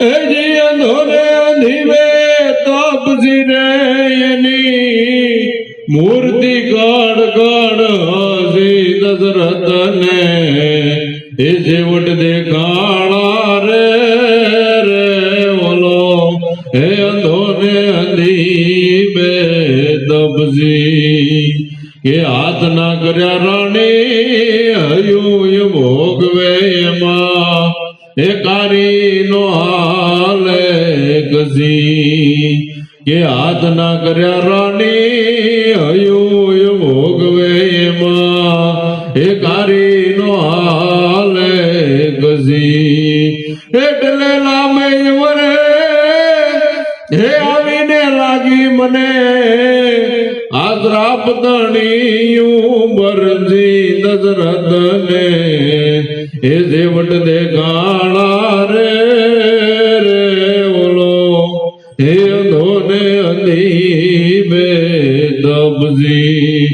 એ જી અંધોને અંધીવે તાપસી રે એની મૂર્તિ ગડ ગડ હસી દશરથ ને એ જેવટ દેખાણા રે રે ઓલો, હે અંધોને અંધી બે તપસી કે હાથ ના કર્યા રાણી હયું ભોગવે એમાં. એ કારી નો હાલે ગઝી. કે હાથ ના કર્યા રાણી હયું ભોગવે એમાં. એ કારી નો હાલે ગઝી. એટલે લામે વરે, હે આવીને લાગી મને. આદરા પતણીયું બરજી દશરથ ને એ દેવટ દે ગાણા રે રે ઓલો. હે અંધો ને અંધી બે દબજી